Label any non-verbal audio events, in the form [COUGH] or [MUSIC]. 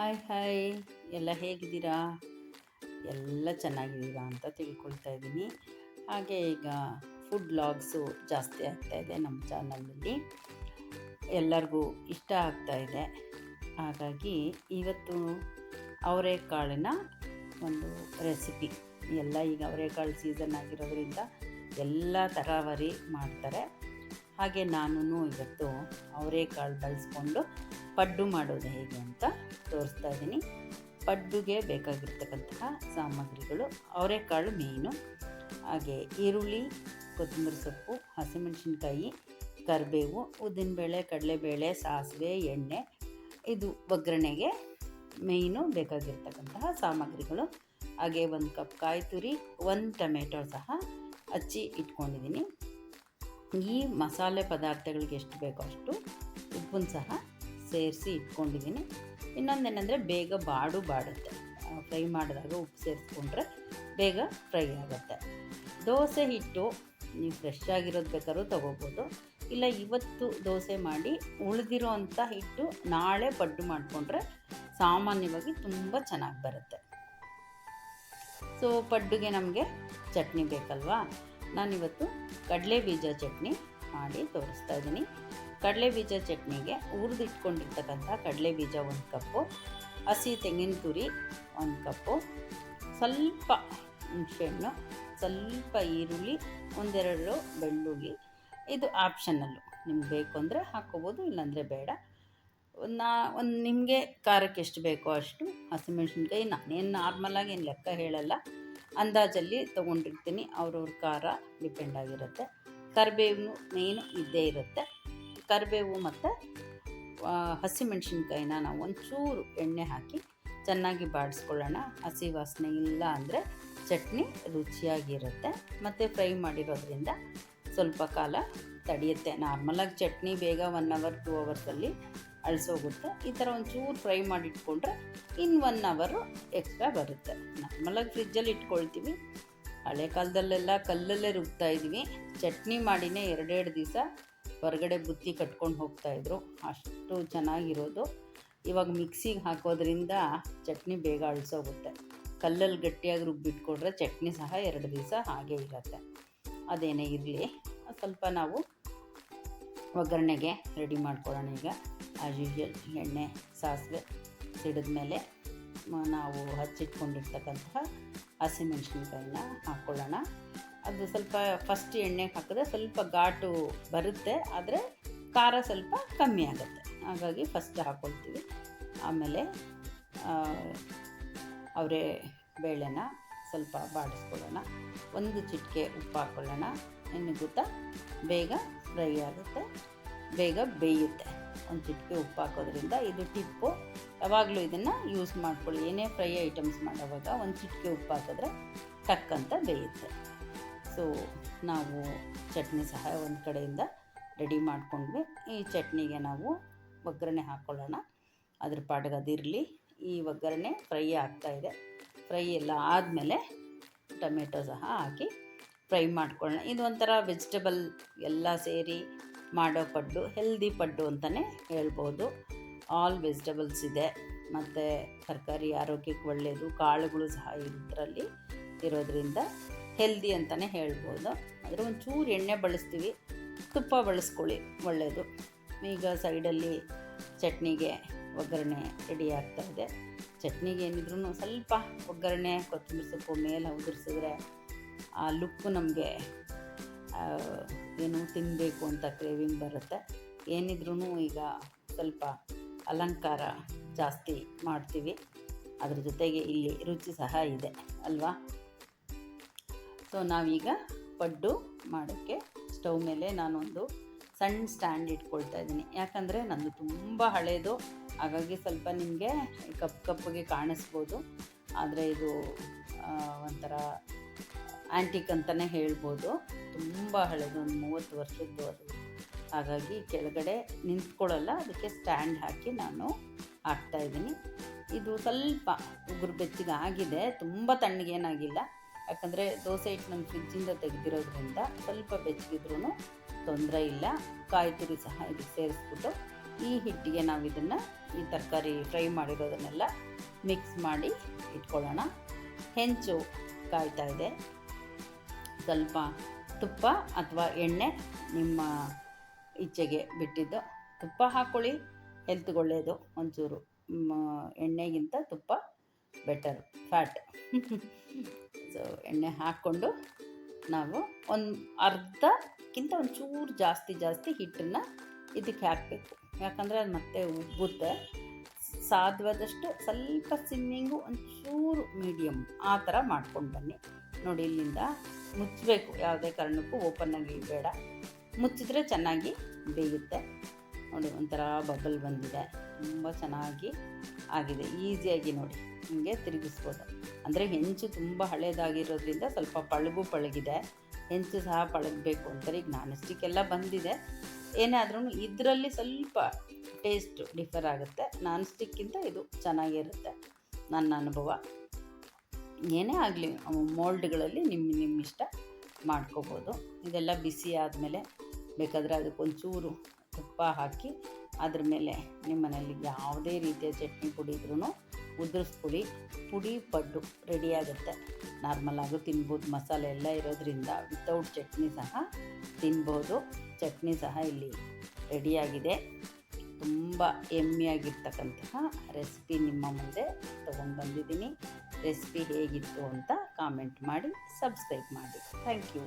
Hi hi ಎಲ್ಲ ಹೇಗಿದ್ದೀರಾ? ಎಲ್ಲ ಚೆನ್ನಾಗಿದ್ದೀರಾ ಅಂತ ತಿಳ್ಕೊಳ್ತಾ ಇದ್ದೀನಿ. ಹಾಗೆ ಈಗ ಫುಡ್ ಬ್ಲಾಗ್ಸು ಜಾಸ್ತಿ ಆಗ್ತಾಯಿದೆ ನಮ್ಮ ಚಾನಲಲ್ಲಿ ಎಲ್ಲರಿಗೂ ಇಷ್ಟ ಆಗ್ತಾ ಇದೆ. ಹಾಗಾಗಿ ಇವತ್ತು ಅವರೆಕಾಳಿನ ಒಂದು ರೆಸಿಪಿ ಎಲ್ಲ ಈಗ ಅವರೆಕಾಳು ಸೀಸನ್ ಆಗಿರೋದ್ರಿಂದ ಎಲ್ಲ ತರಾವರಿ ಮಾಡ್ತಾರೆ. ಹಾಗೆ ನಾನು ಇವತ್ತು ಅವರೆಕಾಳು ಬಳಸ್ಕೊಂಡು ಪಡ್ಡು ಮಾಡೋದು ಹೇಗೆ ಅಂತ ತೋರಿಸ್ತಾ ಇದ್ದೀನಿ. ಪಡ್ಡುಗೆ ಬೇಕಾಗಿರ್ತಕ್ಕಂತಹ ಸಾಮಗ್ರಿಗಳು, ಅವರೆಕಾಳು ಮೇಯ್ನು. ಹಾಗೆ ಈರುಳ್ಳಿ, ಕೊತ್ತಂಬರಿ ಸೊಪ್ಪು, ಹಸಿಮೆಣಸಿನ್ಕಾಯಿ, ಕರಿಬೇವು, ಉದ್ದಿನಬೇಳೆ, ಕಡಲೆಬೇಳೆ, ಸಾಸಿವೆ, ಎಣ್ಣೆ, ಇದು ಒಗ್ಗರಣೆಗೆ ಮೇಯ್ನು ಬೇಕಾಗಿರ್ತಕ್ಕಂತಹ ಸಾಮಗ್ರಿಗಳು. ಹಾಗೆ ಒಂದು ಕಪ್ ಕಾಯಿ ತುರಿ, ಒಂದು ಟೊಮೆಟೊ ಸಹ ಹಚ್ಚಿ ಇಟ್ಕೊಂಡಿದ್ದೀನಿ. ಈ ಮಸಾಲೆ ಪದಾರ್ಥಗಳಿಗೆ ಎಷ್ಟು ಬೇಕೋ ಅಷ್ಟು ಉಪ್ಪನ್ನು ಸಹ ಸೇರಿಸಿ ಇಟ್ಕೊಂಡಿದ್ದೀನಿ. ಇನ್ನೊಂದೇನೆಂದರೆ ಬೇಗ ಬಾಡು ಬಾಡುತ್ತೆ. ಫ್ರೈ ಮಾಡಿದಾಗ ಉಪ್ಪು ಸೇರಿಸ್ಕೊಂಡ್ರೆ ಬೇಗ ಫ್ರೈ ಆಗುತ್ತೆ. ದೋಸೆ ಹಿಟ್ಟು ನೀವು ಫ್ರೆಶ್ ಆಗಿರೋದು ಬೇಕಾದ್ರೂ ತೊಗೋಬೋದು. ಇಲ್ಲ ಇವತ್ತು ದೋಸೆ ಮಾಡಿ ಉಳಿದಿರೋ ಅಂಥ ಹಿಟ್ಟು ನಾಳೆ ಪಡ್ಡು ಮಾಡಿಕೊಂಡ್ರೆ ಸಾಮಾನ್ಯವಾಗಿ ತುಂಬ ಚೆನ್ನಾಗಿ ಬರುತ್ತೆ. ಸೊ, ಪಡ್ಡುಗೆ ನಮಗೆ ಚಟ್ನಿ ಬೇಕಲ್ವಾ? ನಾನಿವತ್ತು ಕಡಲೆ ಬೀಜ ಚಟ್ನಿ ಮಾಡಿ ತೋರಿಸ್ತಾ ಇದ್ದೀನಿ. ಕಡಲೆ ಬೀಜ ಚಟ್ನಿಗೆ ಹುರಿದಿಟ್ಕೊಂಡಿರ್ತಕ್ಕಂಥ ಕಡಲೆ ಬೀಜ ಒಂದು ಕಪ್ಪು, ಹಸಿ ತೆಂಗಿನ ತುರಿ ಒಂದು ಕಪ್ಪು, ಸ್ವಲ್ಪ ಹುಣಸೆಹಣ್ಣು ಸ್ವಲ್ಪ ಈರುಳ್ಳಿ, ಒಂದೆರಡು ಬೆಳ್ಳುಳ್ಳಿ. ಇದು ಆಪ್ಷನಲ್ಲು ನಿಮ್ಗೆ ಬೇಕು ಅಂದರೆ ಹಾಕ್ಕೋಬೋದು, ಇಲ್ಲಾಂದರೆ ಬೇಡ. ನಾ ಒಂದು ನಿಮಗೆ ಖಾರಕ್ಕೆ ಎಷ್ಟು ಬೇಕೋ ಅಷ್ಟು ಹಸಿಮೆಣ್ಸಿನ್ಕಾಯಿ, ನಾನೇನು ನಾರ್ಮಲಾಗಿ ಏನು ಲೆಕ್ಕ ಹೇಳಲ್ಲ. ಅಂದಾಜಲ್ಲಿ ತೊಗೊಂಡಿರ್ತೀನಿ. ಅವ್ರವ್ರ ಖಾರ ಡಿಪೆಂಡ್ ಆಗಿರುತ್ತೆ. ಕರಿಬೇವು ಮೇನು ಇದ್ದೇ ಇರುತ್ತೆ. ಕರಿಬೇವು ಮತ್ತು ಹಸಿಮೆಣ್ಸಿನ್ಕಾಯಿನ ನಾವು ಒಂಚೂರು ಎಣ್ಣೆ ಹಾಕಿ ಚೆನ್ನಾಗಿ ಬಾಡಿಸ್ಕೊಳ್ಳೋಣ. ಹಸಿ ವಾಸನೆ ಇಲ್ಲ ಅಂದರೆ ಚಟ್ನಿ ರುಚಿಯಾಗಿರುತ್ತೆ. ಮತ್ತು ಫ್ರೈ ಮಾಡಿರೋದ್ರಿಂದ ಸ್ವಲ್ಪ ಕಾಲ ತಡೆಯುತ್ತೆ. ನಾರ್ಮಲಾಗಿ ಚಟ್ನಿ ಬೇಗ ಒನ್ ಅವರ್ ಟೂ ಅವರ್ಸಲ್ಲಿ ಅಳಿಸೋಗುತ್ತೆ. ಈ ಥರ ಒಂಚೂರು ಫ್ರೈ ಮಾಡಿಟ್ಕೊಂಡ್ರೆ ಇನ್ನು ಒನ್ ಅವರು ಎಕ್ಸ್ಟ್ರಾ ಬರುತ್ತೆ. ನಾರ್ಮಲಾಗಿ ಫ್ರಿಜ್ಜಲ್ಲಿ ಇಟ್ಕೊಳ್ತೀವಿ. ಹಳೆ ಕಾಲದಲ್ಲೆಲ್ಲ ಕಲ್ಲಲ್ಲೇ ರುಬ್ತಾ ಇದ್ವಿ ಚಟ್ನಿ ಮಾಡಿನೇ ಎರಡೆರಡು ದಿವಸ ಹೊರಗಡೆ ಬುತ್ತಿ ಕಟ್ಕೊಂಡು ಹೋಗ್ತಾಯಿದ್ರು ಅಷ್ಟು ಚೆನ್ನಾಗಿರೋದು. ಇವಾಗ ಮಿಕ್ಸಿಗೆ ಹಾಕೋದ್ರಿಂದ ಚಟ್ನಿ ಬೇಗ ಅಳಿಸೋಗುತ್ತೆ. ಕಲ್ಲಲ್ಲಿ ಗಟ್ಟಿಯಾಗಿ ರುಬ್ಬಿಟ್ಕೊಂಡ್ರೆ ಚಟ್ನಿ ಸಹ ಎರಡು ದಿವಸ ಹಾಗೆ ಇರುತ್ತೆ. ಅದೇನೇ ಇರಲಿ. ಸ್ವಲ್ಪ ನಾವು ಒಗ್ಗರಣೆಗೆ ರೆಡಿ ಮಾಡ್ಕೊಳ್ಳೋಣ ಈಗ. ಆಸ್ ಯೂಶ್ವಲ್ ಎಣ್ಣೆ, ಸಾಸಿವೆ ಸಿಡಿದ ಮೇಲೆ ನಾವು ಹಚ್ಚಿಟ್ಕೊಂಡಿರ್ತಕ್ಕಂತಹ ಹಸಿಮೆಣ್ಸಿನ್ಕಾಯಿನ ಹಾಕ್ಕೊಳ್ಳೋಣ. ಅದು ಸ್ವಲ್ಪ ಫಸ್ಟ್ ಎಣ್ಣೆಗೆ ಹಾಕಿದ್ರೆ ಸ್ವಲ್ಪ ಘಾಟು ಬರುತ್ತೆ, ಆದರೆ ಖಾರ ಸ್ವಲ್ಪ ಕಮ್ಮಿ ಆಗುತ್ತೆ. ಹಾಗಾಗಿ ಫಸ್ಟ್ ಹಾಕ್ಕೊಳ್ತೀವಿ ಆಮೇಲೆ ಅವರೇ ಬೇಳೆನ ಸ್ವಲ್ಪ ಬಾಡಿಸ್ಕೊಳ್ಳೋಣ. ಒಂದು ಚಿಟಿಕೆ ಉಪ್ಪು ಹಾಕ್ಕೊಳ್ಳೋಣ ಎಣ್ಣೆ ಗೊತ್ತಾ ಬೇಗ ಫ್ರೈ ಆಗುತ್ತೆ. ಬೇಗ ಬೇಯುತ್ತೆ. ಒಂದು ಚಿಟಿಕೆ ಉಪ್ಪು ಹಾಕೋದ್ರಿಂದ ಇದು ಟಿಪ್ಪು. ಯಾವಾಗಲೂ ಇದನ್ನು ಯೂಸ್ ಮಾಡ್ಕೊಳ್ಳಿ. ಏನೇ ಫ್ರೈ ಐಟಮ್ಸ್ ಮಾಡೋವಾಗ ಒಂದು ಚಿಟಿಕೆ ಉಪ್ಪು ಹಾಕಿದ್ರೆ ಟಕ್ಕಂತ ಬೇಯುತ್ತೆ. ಸೊ ನಾವು ಚಟ್ನಿ ಸಹ ಒಂದು ಕಡೆಯಿಂದ ರೆಡಿ ಮಾಡಿಕೊಂಡ್ವಿ. ಈ ಚಟ್ನಿಗೆ ನಾವು ಒಗ್ಗರಣೆ ಹಾಕ್ಕೊಳ್ಳೋಣ ಅದ್ರ ಪಾಡಿಗೆ ಅದಿರಲಿ ಈ ಒಗ್ಗರಣೆ ಫ್ರೈ ಆಗ್ತಾಯಿದೆ ಫ್ರೈ ಎಲ್ಲ ಆದಮೇಲೆ ಟೊಮೆಟೊ ಸಹ ಹಾಕಿ ಫ್ರೈ ಮಾಡ್ಕೊಳ್ಳೋಣ. ಇದು ಒಂಥರ ವೆಜಿಟಬಲ್ ಎಲ್ಲ ಸೇರಿ ಮಾಡೋ ಪಡ್ಡು ಹೆಲ್ದಿ ಪಡ್ಡು ಅಂತಲೇ ಹೇಳ್ಬೋದು. ಆಲ್ ವೆಜಿಟೇಬಲ್ಸ್ ಇದೆ. ಮತ್ತು ತರಕಾರಿ ಆರೋಗ್ಯಕ್ಕೆ ಒಳ್ಳೆಯದು ಕಾಳುಗಳು ಸಹ ಇದರಲ್ಲಿ ಇರೋದ್ರಿಂದ ಹೆಲ್ದಿ ಅಂತಲೇ ಹೇಳ್ಬೋದು. ಆದರೆ ಒಂಚೂರು ಎಣ್ಣೆ ಬಳಸ್ತೀವಿ. ತುಪ್ಪ ಬಳಸ್ಕೊಳ್ಳಿ ಒಳ್ಳೆಯದು ಈಗ ಸೈಡಲ್ಲಿ ಚಟ್ನಿಗೆ ಒಗ್ಗರಣೆ ರೆಡಿ ಇದೆ. ಚಟ್ನಿಗೆ ಏನಿದ್ರು ಸ್ವಲ್ಪ ಒಗ್ಗರಣೆ, ಕೊತ್ತಂಬರಿ ಸೊಪ್ಪು ಮೇಲೆ ಉದುರಿಸಿದ್ರೆ ಆ ಲುಕ್ಕು ನಮಗೆ ಏನು ತಿನ್ನಬೇಕು ಅಂತ ಕ್ರೇವಿಂಗ್ ಬರುತ್ತೆ. ಏನಿದ್ರೂ ಈಗ ಸ್ವಲ್ಪ ಅಲಂಕಾರ ಜಾಸ್ತಿ ಮಾಡ್ತೀವಿ. ಅದ್ರ ಜೊತೆಗೆ ಇಲ್ಲಿ ರುಚಿ ಸಹ ಇದೆ, ಅಲ್ವಾ? ಸೊ ನಾವೀಗ ಪಡ್ಡು ಮಾಡೋಕ್ಕೆ ಸ್ಟವ್ ಮೇಲೆ ನಾನೊಂದು ಸಣ್ಣ ಸ್ಟ್ಯಾಂಡ್ ಇಟ್ಕೊಳ್ತಾ ಇದ್ದೀನಿ. ಯಾಕಂದರೆ ನಂದು ತುಂಬ ಹಳೇದು. ಹಾಗಾಗಿ ಸ್ವಲ್ಪ ನಿಮಗೆ ಕಪ್ ಕಪ್ಪಗೆ ಕಾಣಿಸ್ಬೋದು. ಆದರೆ ಇದು ಒಂಥರ ಆ್ಯಂಟಿಕ್ ಅಂತಲೇ ಹೇಳ್ಬೋದು. ತುಂಬ ಹಳೇದು, ಒಂದು ಮೂವತ್ತು ವರ್ಷದ್ದು ಅದು ಹಾಗಾಗಿ ಕೆಳಗಡೆ ನಿಂತ್ಕೊಳ್ಳಲ್ಲ, ಅದಕ್ಕೆ ಸ್ಟ್ಯಾಂಡ್ ಹಾಕಿ ನಾನು ಹಾಕ್ತಾಯಿದ್ದೀನಿ ಇದು ಸ್ವಲ್ಪ ಉಗುರು ಬೆಚ್ಚಿಗೆ ಆಗಿದೆ ತುಂಬ ತಣ್ಣಗೇನಾಗಿಲ್ಲ ಯಾಕಂದರೆ ದೋಸೆ ಹಿಟ್ಟು ನಮ್ಮ ಫ್ರಿಜ್ಜಿಂದ ತೆಗೆದಿರೋದ್ರಿಂದ ಸ್ವಲ್ಪ ಬೆಚ್ಚಗಿದ್ರೂ ತೊಂದರೆ ಇಲ್ಲ. ಕಾಯಿ ತುರಿ ಸಹ ಇದಕ್ಕೆ ಸೇರಿಸ್ಬಿಟ್ಟು ಈ ಹಿಟ್ಟಿಗೆ ನಾವು ಇದನ್ನು ಈ ತರಕಾರಿ ಫ್ರೈ ಮಾಡಿರೋದನ್ನೆಲ್ಲ ಮಿಕ್ಸ್ ಮಾಡಿ ಇಟ್ಕೊಳ್ಳೋಣ. ಹೆಂಚು ಕಾಯ್ತಾ ಇದೆ. ಸ್ವಲ್ಪ ತುಪ್ಪ ಅಥವಾ ಎಣ್ಣೆ ನಿಮ್ಮ ಇಚ್ಛೆಗೆ ಬಿಟ್ಟಿದ್ದು. ತುಪ್ಪ ಹಾಕ್ಕೊಳ್ಳಿ ಹೆಲ್ತ್ಗೆ ಒಳ್ಳೆಯದು ಒಂಚೂರು. ಎಣ್ಣೆಗಿಂತ ತುಪ್ಪ ಬೆಟರ್ ಫ್ಯಾಟ್ [LAUGHS] ಸೊ ಎಣ್ಣೆ ಹಾಕ್ಕೊಂಡು ನಾವು ಒಂದು ಅರ್ಧಕ್ಕಿಂತ ಒಂಚೂರು ಜಾಸ್ತಿ ಜಾಸ್ತಿ ಹಿಟ್ಟನ್ನು ಇದಕ್ಕೆ ಹಾಕಬೇಕು. ಯಾಕಂದರೆ ಅದು ಮತ್ತೆ ಉಬ್ಬುತ್ತೆ. ಸಾಧ್ಯವಾದಷ್ಟು ಸ್ವಲ್ಪ ಸಿಮ್ಮಿಂಗು ಒಂಚೂರು ಮೀಡಿಯಮ್ ಆ ಥರ ಮಾಡ್ಕೊಂಡು ಬನ್ನಿ. ನೋಡಿ, ಇಲ್ಲಿಂದ ಮುಚ್ಚಬೇಕು. ಯಾವುದೇ ಕಾರಣಕ್ಕೂ ಓಪನ್ನಾಗಿ ಬೇಡ. ಮುಚ್ಚಿದ್ರೆ ಚೆನ್ನಾಗಿ ಬೇಯುತ್ತೆ. ನೋಡಿ, ಒಂಥರ ಬಬಲ್ ಬಂದಿದೆ. ತುಂಬ ಚೆನ್ನಾಗಿ ಆಗಿದೆ. ಈಸಿಯಾಗಿ ನೋಡಿ. ಹಿಂಗೆ ತಿರುಗಿಸ್ಬೋದು. ಅಂದರೆ ಹೆಂಚು ತುಂಬ ಹಳೇದಾಗಿರೋದ್ರಿಂದ ಸ್ವಲ್ಪ ಪಳಗು ಪಳಗಿದೆ. ಹೆಂಚು ಸಹ ಪಳಗಬೇಕು ಅಂತಾರೆ ಈಗ ನಾನ್ ಸ್ಟಿಕ್ ಎಲ್ಲ ಬಂದಿದೆ. ಏನಾದ್ರೂ ಇದರಲ್ಲಿ ಸ್ವಲ್ಪ ಟೇಸ್ಟ್ ಡಿಫರ್ ಆಗುತ್ತೆ. ನಾನ್ ಸ್ಟಿಕ್ಕಿಂತ ಇದು ಚೆನ್ನಾಗಿರುತ್ತೆ ನನ್ನ ಅನುಭವ. ಏನೇ ಆಗಲಿ, ಮೋಲ್ಡ್ಗಳಲ್ಲಿ ನಿಮ್ಮ ನಿಮ್ಮ ಇಷ್ಟ ಮಾಡ್ಕೋಬೋದು. ಇದೆಲ್ಲ ಬಿಸಿ ಆದಮೇಲೆ ಬೇಕಾದರೆ ಅದಕ್ಕೊಂಚೂರು ತುಪ್ಪ ಹಾಕಿ ಅದ್ರ ಮೇಲೆ ನಿಮ್ಮ ಮನೇಲಿ ಯಾವುದೇ ರೀತಿಯ ಚಟ್ನಿ ಕುಡಿದ್ರೂ ಉದುರಿಸ್ಬಿಡಿ ಪುಡಿ, ಪಡ್ಡು ರೆಡಿಯಾಗುತ್ತೆ. ನಾರ್ಮಲಾಗೂ ತಿನ್ಬೋದು. ಮಸಾಲೆ ಎಲ್ಲ ಇರೋದ್ರಿಂದ ವಿತೌಟ್ ಚಟ್ನಿ ಸಹ ತಿನ್ಬೋದು. ಚಟ್ನಿ ಸಹ ಇಲ್ಲಿ ರೆಡಿಯಾಗಿದೆ. ತುಂಬ ಎಮ್ಮಿಯಾಗಿರ್ತಕ್ಕಂತಹ ರೆಸಿಪಿ ನಿಮ್ಮ ಮುಂದೆ ತೊಗೊಂಡು ಬಂದಿದ್ದೀನಿ. ರೆಸಿಪಿ ಹೇಗಿತ್ತು ಅಂತ ಕಾಮೆಂಟ್ ಮಾಡಿ ಸಬ್ಸ್ಕ್ರೈಬ್ ಮಾಡಿ. Thank you